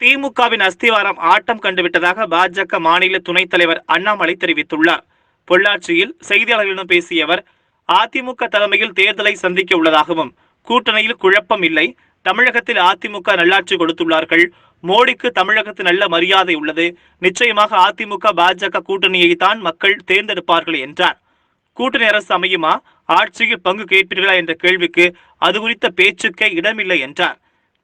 திமுகவின் அஸ்திவாரம் ஆட்டம் கண்டுவிட்டதாக பாஜக மாநில துணைத் தலைவர் அண்ணாமலை தெரிவித்துள்ளார். பொள்ளாச்சியில் செய்தியாளர்களிடம் பேசிய அவர் அதிமுக தலைமையில் தேர்தலை சந்திக்க உள்ளதாகவும் கூட்டணியில் குழப்பம் இல்லை. தமிழகத்தில் அதிமுக நல்லாட்சி கொடுத்துள்ளார்கள். மோடிக்கு தமிழகத்து நல்ல மரியாதை உள்ளது. நிச்சயமாக அதிமுக பாஜக கூட்டணியை தான் மக்கள் தேர்ந்தெடுப்பார்கள் என்றார். கூட்டணி அரசு அமையுமா? ஆட்சியில் பங்கு கேட்பீர்களா? என்ற கேள்விக்கு அது குறித்த பேச்சுக்கே இடமில்லை என்றார்.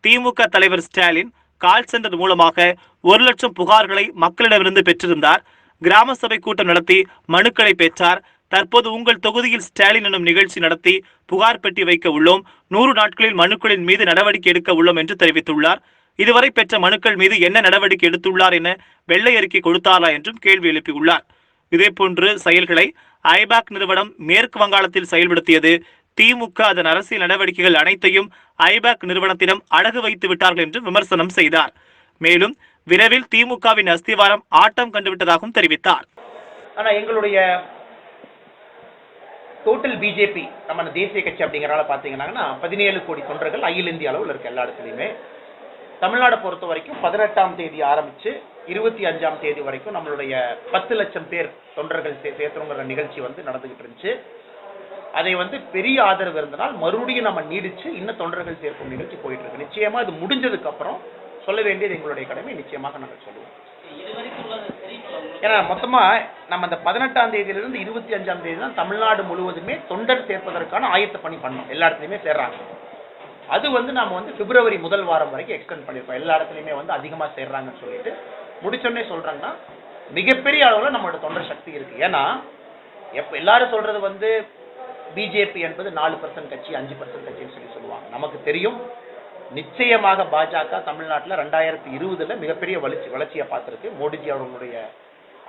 திமுக தலைவர் ஸ்டாலின் கால் சென்டர் மூலமாக ஒரு லட்சம் புகார்களை மக்களிடமிருந்து பெற்றிருந்தார். கிராம சபை கூட்டம் நடத்தி மனுக்களை பெற்றார். தற்போது உங்கள் தொகுதியில் ஸ்டாலின் எனும் நிகழ்ச்சி நடத்தி புகார் பெட்டி வைக்க உள்ளோம். நூறு நாட்களில் மனுக்களின் மீது நடவடிக்கை எடுக்க உள்ளோம் என்று தெரிவித்துள்ளார். இதுவரை பெற்ற மனுக்கள் மீது என்ன நடவடிக்கை எடுத்துள்ளார் என வெள்ளை அறிக்கை கொடுத்தாரா என்றும் கேள்வி எழுப்பியுள்ளார். இதேபோன்று செயல்களை ஐபாக் நிறுவனம் மேற்கு வங்காளத்தில் செயல்படுத்தியது. திமுக அதன் அரசியல் நடவடிக்கைகள் அனைத்தையும் ஐபேக் நிறுவனத்திடம் அடகு வைத்து விட்டார்கள் என்று விமர்சனம் செய்தார். மேலும் விரைவில் திமுகவின் அஸ்திவாரம் ஆட்டம் கண்டுவிட்டதாகவும் தெரிவித்தார். ஆனா எங்களுடைய டோட்டல் பிஜேபி நம்ம தேசிய கட்சி அப்படிங்கிறனால பாத்தீங்கன்னா பதினேழு கோடி தொண்டர்கள் அகில இந்திய அளவில் இருக்க எல்லா இடத்துலையுமே. தமிழ்நாடு பொறுத்த வரைக்கும் பதினெட்டாம் தேதி ஆரம்பிச்சு இருபத்தி அஞ்சாம் தேதி வரைக்கும் நம்மளுடைய பத்து லட்சம் பேர் தொண்டர்கள் சே- சேர்த்துறோங்கிற நிகழ்ச்சி வந்து நடந்துகிட்டு இருந்துச்சு. அதை வந்து பெரிய ஆதரவு இருந்தனால் மறுபடியும் நம்ம நீடிச்சு இன்னும் தொண்டர்கள் சேர்க்கும் நிகழ்ச்சி போயிட்டு இருக்கு நிச்சயமா இது முடிஞ்சதுக்கு அப்புறம் சொல்ல வேண்டியது எங்களுடைய கடமை. நிச்சயமாக நாங்கள் சொல்லுவோம். ஏன்னா மொத்தமா நம்ம அந்த பதினெட்டாம் தேதியிலிருந்து இருபத்தி அஞ்சாம் தேதி தான் தமிழ்நாடு முழுவதுமே தொண்டர் சேர்ப்பதற்கான ஆயத்த பணி பண்ணோம். எல்லா இடத்துலையுமே சேர்றாங்க. அது வந்து நாம வந்து பிப்ரவரி முதல் வாரம் வரைக்கும் எக்ஸ்டெண்ட் பண்ணியிருக்கோம். எல்லா இடத்துலையுமே வந்து அதிகமா சேர்றாங்கன்னு சொல்லிட்டு முடிச்சோடனே சொல்றாங்கன்னா மிகப்பெரிய அளவுல நம்மளோட தொண்டர் சக்தி இருக்கு. ஏன்னா எப்ப எல்லாரும் சொல்றது வந்து பிஜேபி என்பது நாலு பர்சன்ட் கட்சி அஞ்சு பர்சன்ட் கட்சின்னு சொல்லி சொல்லுவாங்க. நமக்கு தெரியும். நிச்சயமாக பாஜக தமிழ்நாட்டில் ரெண்டாயிரத்தி இருபதுல மிகப்பெரிய வளர்ச்சி வளர்ச்சியை பார்த்துருக்கு. மோடிஜி அவர்களுடைய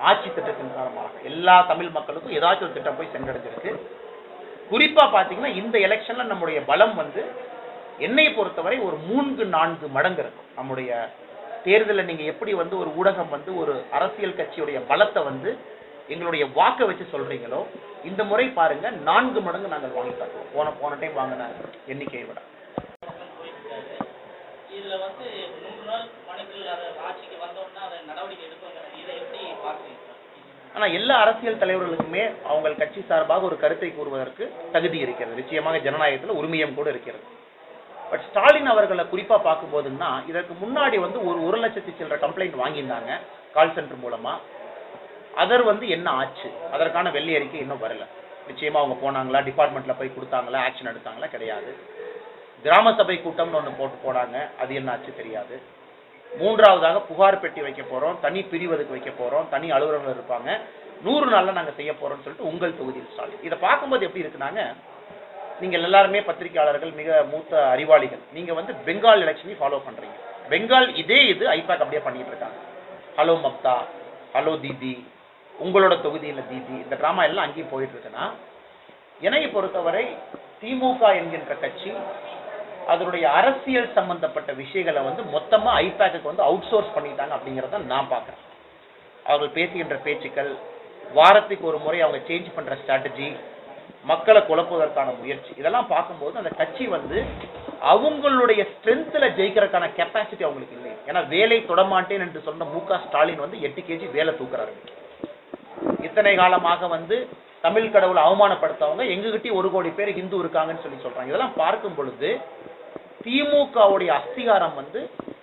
ஆட்சி திட்டத்தின் காரணமாக எல்லா தமிழ் மக்களுக்கும் ஏதாச்சும் ஒரு திட்டம் போய் சென்றடைஞ்சிருக்கு. குறிப்பா பாத்தீங்கன்னா இந்த எலெக்ஷன்ல நம்முடைய பலம் வந்து என்னை பொறுத்தவரை ஒரு மூன்று நான்கு மடங்கு இருக்கும். நம்முடைய தேர்தலில் நீங்க எப்படி வந்து ஒரு ஊடகம் வந்து ஒரு அரசியல் கட்சியுடைய பலத்தை வந்து எங்களுடைய வாக்கை வச்சு சொல்றீங்களோ இந்த முறை பாருங்க நான்கு மடங்கு நாங்கள் வாங்கி காட்டுவோம் போன போன டைம் வாங்கின எண்ணிக்கையை விட. இதுல வந்து நூறு நாள் மனுக்கள் அதை ஆட்சிக்கு வந்தோம்னா அதை நடவடிக்கை எடுப்பாங்க இதை எப்படி பார்க்குறீங்க? ஆனா எல்லா அரசியல் தலைவர்களுக்குமே அவங்க கட்சி சார்பாக ஒரு கருத்தை கூறுவதற்கு தகுதி இருக்கிறது. நிச்சயமாக ஜனநாயகத்துல உரிமையம் கூட இருக்கிறது. பட் ஸ்டாலின் அவர்களை குறிப்பா பார்க்கும்போதுன்னா இதற்கு முன்னாடி வந்து ஒரு ஒரு லட்சத்தி சில்லற கம்ப்ளைண்ட் வாங்கியிருந்தாங்க கால் சென்டர் மூலமா. அதர் வந்து என்ன ஆச்சு? அதற்கான வெள்ளி அறிக்கை இன்னும் வரல. நிச்சயமா அவங்க போனாங்களா டிபார்ட்மெண்ட்ல போய் கொடுத்தாங்களா ஆக்ஷன் எடுத்தாங்களா கிடையாது. கிராம சபை கூட்டம்னு ஒன்று போட்டு போனாங்க அது என்ன ஆச்சு தெரியாது. மூன்றாவதாக புகார் பெட்டி வைக்க போறோம் தனி பிரிவதுக்கு வைக்க போறோம் தனி அலுவலர்கள் இருப்பாங்க. நூறு நாள்ல நாங்க செய்ய போறோம்னு சொல்லிட்டு உங்கள் தொகுதியில் ஸ்டாலின் இதை பார்க்கும்போது எப்படி இருக்குனாங்க? நீங்கள் எல்லாருமே பத்திரிகையாளர்கள் மிக மூத்த அறிவாளிகள். நீங்க வந்து பெங்கால் எலெக்ஷனையும் ஃபாலோ பண்றீங்க. பெங்கால் இதே இது ஐபேக் அப்படியே பண்ணிட்டு இருக்காங்க. ஹலோ மம்தா ஹலோ தீதி உங்களோட தொகுதியில் தீதி இந்த ட்ராமா எல்லாம் அங்கேயும் போயிட்டு இருக்குன்னா பொறுத்தவரை திமுக என்கின்ற கட்சி அதனுடைய அரசியல் சம்பந்தப்பட்ட விஷயங்களை வந்து மொத்தமாக ஐபேக்கு வந்து அவுட் சோர்ஸ் பண்ணிட்டாங்க அப்படிங்கிறத நான் பார்க்குறேன். அவர்கள் பேசுகின்ற பேச்சுக்கள் வாரத்துக்கு ஒரு முறை அவங்க சேஞ்ச் பண்ணுற ஸ்ட்ராட்டஜி மக்களை குழப்புவதற்கான முயற்சி இதெல்லாம் பார்க்கும்போது அந்த கட்சி வந்து அவங்களுடைய ஸ்ட்ரென்த்தில் ஜெயிக்கிறதுக்கான கெப்பாசிட்டி அவங்களுக்கு இல்லை. ஏன்னா வேலை தொடமாட்டேன் என்று சொன்ன மு ஸ்டாலின் வந்து எட்டு கேஜி வேலை தூக்குறாரு. இத்தனை காலமாக வந்து தமிழ் கடவுளை அவமானப்படுத்தவங்க எங்ககிட்டயும் ஒரு கோடி பேர் ஹிந்து இருக்காங்கன்னு சொல்லி சொல்றாங்க. இதெல்லாம் பார்க்கும் பொழுது திமுகவுடைய அஸ்திகாரம் வந்து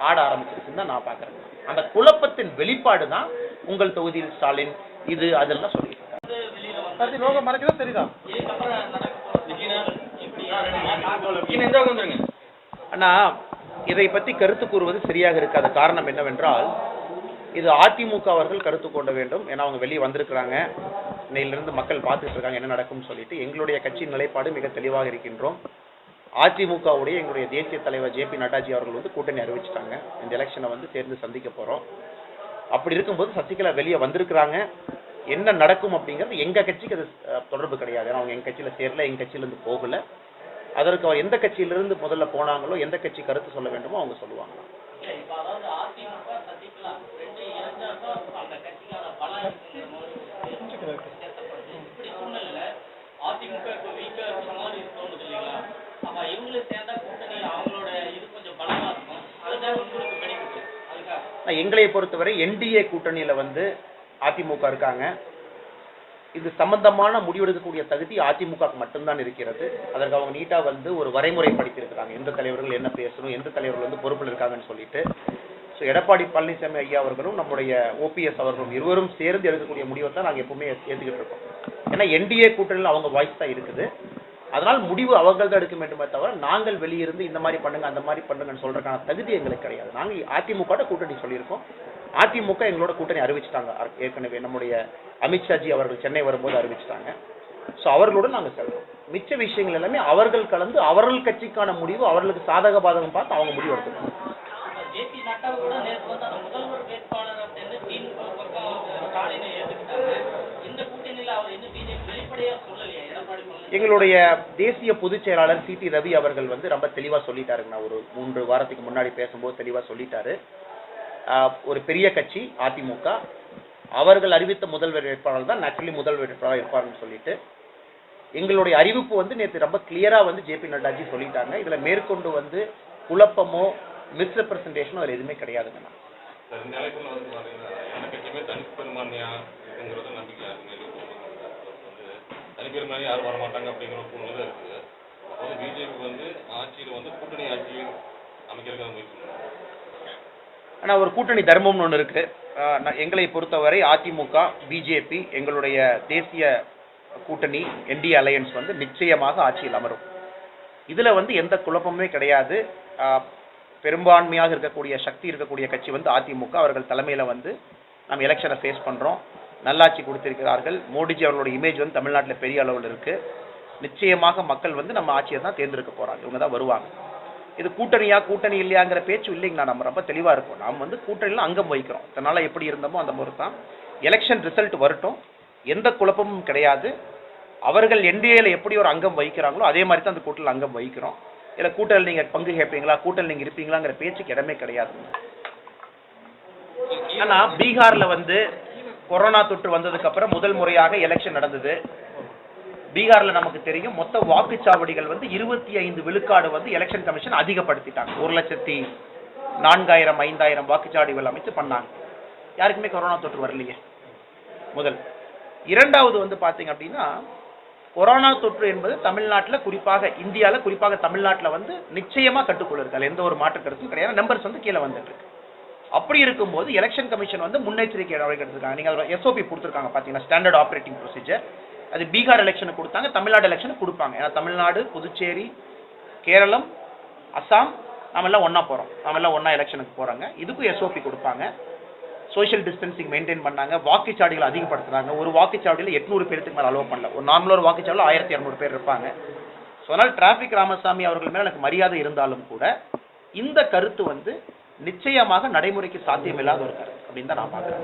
ஆட ஆரம்பிச்சிருக்குன்னு தான் நான் பார்க்கறேன். அந்த குழப்பத்தின் வெளிப்பாடு தான் உங்கள் தொகுதியில் ஸ்டாலின் இது அதெல்லாம் சொல்லியிருக்காங்க லோகம் மறைக்கதான் அண்ணா இதை பற்றி கருத்து கூறுவது சரியாக இருக்காத காரணம் என்னவென்றால் இது அதிமுக அவர்கள் கருத்து கொள்ள வேண்டும். ஏன்னா அவங்க வெளியே வந்திருக்கிறாங்க. இன்னையிலிருந்து மக்கள் பார்த்துட்டு இருக்காங்க என்ன நடக்கும்னு சொல்லிட்டு எங்களுடைய கட்சியின் நிலைப்பாடு மிக தெளிவாக இருக்கின்றோம். அதிமுகவுடைய எங்களுடைய தேசிய தலைவர் ஜே பி நட்டாஜி அவர்கள் வந்து கூட்டணி அறிவிச்சிட்டாங்க. இந்த எலெக்ஷனை வந்து தேர்ந்து சந்திக்க போறோம். அப்படி இருக்கும்போது சசிகலா வெளியே வந்திருக்கிறாங்க. என்ன நடக்கும் அப்படிங்கிறது எங்க கட்சிக்கு அது தொடர்பு கிடையாது. ஏன்னா அவங்க எங்க கட்சியில சேரல எங்க கட்சியிலிருந்து போகல. அதற்கு அவர் எந்த கட்சியிலிருந்து முதல்ல போனாங்களோ எந்த கட்சி கருத்து சொல்ல வேண்டுமோ அவங்க சொல்லுவாங்க. அதிமுக இப்போ வீக்கா இருக்கிற மாதிரி தோணுது இல்லைங்களா அப்ப இவங்களுக்கு சேர்ந்தா கூட்டணி அவங்களோட இது கொஞ்சம் பலமா இருக்கும் அதுதான் உங்களுக்கு பெனிஃபிட் அதுக்காக எங்களை பொறுத்தவரை என்டிஏ கூட்டணியில வந்து அதிமுக இருக்காங்க. இது சம்பந்தமான முடிவெடுக்கக்கூடிய தகுதி அதிமுக மட்டும்தான் இருக்கிறது. அதற்கு அவங்க நீட்டா வந்து ஒரு வரைமுறை படித்திருக்கிறாங்க. எந்த தலைவர்கள் என்ன பேசணும் எந்த தலைவர்கள் வந்து பொறுப்பில் இருக்காங்கன்னு சொல்லிட்டு. எடப்பாடி பழனிசாமி ஐயா அவர்களும் நம்முடைய ஓபிஎஸ் அவர்களும் இருவரும் சேர்ந்து எடுக்கக்கூடிய முடிவை தான் நாங்கள் எப்பவுமே ஏற்றுக்கிட்டு இருக்கோம். ஏன்னா என்டிஏ கூட்டணியில் அவங்க வாய்ஸ் தான் இருக்குது. அதனால் முடிவு அவர்கள் தான் எடுக்க வேண்டுமே தவிர நாங்கள் வெளியிருந்து இந்த மாதிரி பண்ணுங்க அந்த மாதிரி பண்ணுங்கன்னு சொல்றதுக்கான தகுதி எங்களுக்கு கிடையாது. நாங்கள் அதிமுக கூட்டணி சொல்லியிருக்கோம். அதிமுக எங்களோட கூட்டணி அறிவிச்சிட்டாங்க. ஏற்கனவே நம்முடைய அமித்ஷாஜி அவர்கள் சென்னை வரும்போது அறிவிச்சிட்டாங்க. ஸோ அவர்களோட நாங்கள் செல்றோம். மிச்ச விஷயங்கள் எல்லாமே அவர்கள் கலந்து அவர்கள் கட்சிக்கான முடிவு அவர்களுக்கு சாதக பாதகம் பார்த்து அவங்க முடிவு எடுத்துக்கணும் ஜேபி நேற்று வந்து அந்த முதல்வர் வேட்பாளர் அப்படின்னு திமுக பக்கம் ஸ்டாலினை ஏற்றுக்கிட்டாங்க இந்த கூட்டணியில் அவர் இன்னும் பிஜேபி வெளிப்படையா சொல்லலையா. எடப்பாடி எங்களுடைய தேசிய பொதுச் செயலாளர் சி டி ரவி அவர்கள் வந்து ரொம்ப தெளிவா சொல்லிட்டாருங்க நான் ஒரு மூன்று வாரத்துக்கு முன்னாடி பேசும்போது தெளிவா சொல்லிட்டாரு. ஒரு பெரிய கட்சி அதிமுக. அவர்கள் அறிவித்த முதல்வர் வேட்பாளர் தான் நேச்சுரலி முதல்வர் வேட்பாளர் இருப்பார்னு சொல்லிட்டு. எங்களுடைய அறிவிப்பு வந்து நேற்று ரொம்ப கிளியரா வந்து ஜே பி நட்டாஜி சொல்லிட்டாங்க. இதுல மேற்கொண்டு வந்து குழப்பமோ மிஸ்ரெப்ரசன்டேஷனோ அதில் எதுவுமே. வந்து தனிப்பெரும்பான்மை யாரும் வரமாட்டாங்க அப்படிங்கிற ஒரு சூழ்நிலை இருக்குது. அப்போது பிஜேபி வந்து ஆட்சியில் வந்து கூட்டணி ஆட்சி அமைக்கிறதுக்காக முயற்சி பண்ணுறாங்க. ஆனா ஒரு கூட்டணி தர்மம்னு ஒன்று இருக்கு. எங்களை பொறுத்தவரை அதிமுக பிஜேபி எங்களுடைய தேசிய கூட்டணி என்டிஏ அலையன்ஸ் வந்து நிச்சயமாக ஆட்சியில் அமரும். இதுல வந்து எந்த குழப்பமுமே கிடையாது. பெரும்பான்மையாக இருக்கக்கூடிய சக்தி இருக்கக்கூடிய கட்சி வந்து அதிமுக. அவர்கள் தலைமையில் வந்து நம்ம எலெக்ஷனை ஃபேஸ் பண்ணுறோம் நல்லாட்சி கொடுத்திருக்கிறார்கள். மோடிஜி அவர்களோட இமேஜ் வந்து தமிழ்நாட்டில் பெரிய அளவில் இருக்குது நிச்சயமாக மக்கள் வந்து நம்ம ஆட்சியை தான் தேர்ந்தெடுக்க போகிறாங்க இவங்க தான் வருவாங்க. இது கூட்டணியா கூட்டணி இல்லையாங்கிற பேச்சு இல்லைங்கண்ணா. நம்ம ரொம்ப தெளிவாக இருக்கும். நாம் வந்து கூட்டணியில் அங்கம் வகிக்கிறோம். இதனால் எப்படி இருந்தோமோ அந்த மாதிரி தான் எலெக்ஷன் ரிசல்ட் வரட்டும். எந்த குழப்பமும் கிடையாது. அவர்கள் என்டிஏல எப்படி ஒரு அங்கம் வகிக்கிறாங்களோ அதே மாதிரி தான் அந்த கூட்டத்தில் அங்கம் வகிக்கிறோம். இல்லை கூட்டல் நீங்க பங்கு கேட்பீங்களா கூட்டல் நீங்க இருப்பீங்களாங்கிற பேச்சுக்கு இடமே கிடையாது. ஆனா பீகார்ல வந்து கொரோனா தொற்று வந்ததுக்கு அப்புறம் முதல் முறையாக எலெக்ஷன் நடந்தது. பீகார்ல நமக்கு தெரியும் மொத்த வாக்குச்சாவடிகள் வந்து இருபத்தி ஐந்து விழுக்காடு வந்து எலெக்ஷன் கமிஷன் அதிகப்படுத்திட்டாங்க. ஒரு லட்சத்தி நான்காயிரம் ஐந்தாயிரம் வாக்குச்சாவடிகள் அமைச்சு பண்ணாங்க. யாருக்குமே கொரோனா தொற்று வரலையே. முதல். இரண்டாவது வந்து பாத்தீங்க அப்படின்னா கொரோனா தொற்று என்பது தமிழ்நாட்டில் குறிப்பாக இந்தியாவில் குறிப்பாக தமிழ்நாட்டில் வந்து நிச்சயமாக கட்டுக்குள்ள இருக்காது எந்த ஒரு மாற்று கருத்தும் கிடையாது. நம்பர்ஸ் வந்து கீழே வந்துட்டு இருக்கு. அப்படி இருக்கும்போது எலெக்ஷன் கமிஷன் வந்து முன்னெச்சரிக்கை நடவடிக்கை எடுத்திருக்காங்க. அதில் எஸ்ஓபி கொடுத்துருக்காங்க பார்த்தீங்கன்னா ஸ்டாண்டர்ட் ஆப்ரேட்டிங் ப்ரொசீஜர் அது பீகார் எலெக்ஷனுக்கு கொடுத்தாங்க தமிழ்நாடு எலெக்ஷனுக்கு கொடுப்பாங்க. ஏன்னா தமிழ்நாடு புதுச்சேரி கேரளம் அஸ்ஸாம் நம்ம எல்லாம் ஒன்றா போகிறோம் நம்ம எல்லாம் ஒன்றா எலெக்ஷனுக்கு போகிறாங்க இதுக்கும் எஸ்ஓபி கொடுப்பாங்க. சோஷியல் டிஸ்டன்சிங் மெயின்டைன் பண்ணாங்க. வாக்குச்சாவடிகள் அதிகப்படுத்துறாங்க. ஒரு வாக்குச்சாவடியில் எட்நூறு பேருக்கு மேலே அலோவ் பண்ணல. ஒரு நார்மலாக ஒரு வாக்குச்சாவடியில் ஆயிரத்தி இரநூறு பேர் இருப்பாங்க. ஸோ அதனால் டிராஃபிக் ராமசாமி அவர்கள் மேல எனக்கு மரியாதை இருந்தாலும் கூட இந்த கருத்து வந்து நிச்சயமாக நடைமுறைக்கு சாத்தியமில்லாத ஒரு கருத்து. அப்படின்னு தான் நான் பார்க்குறேன்.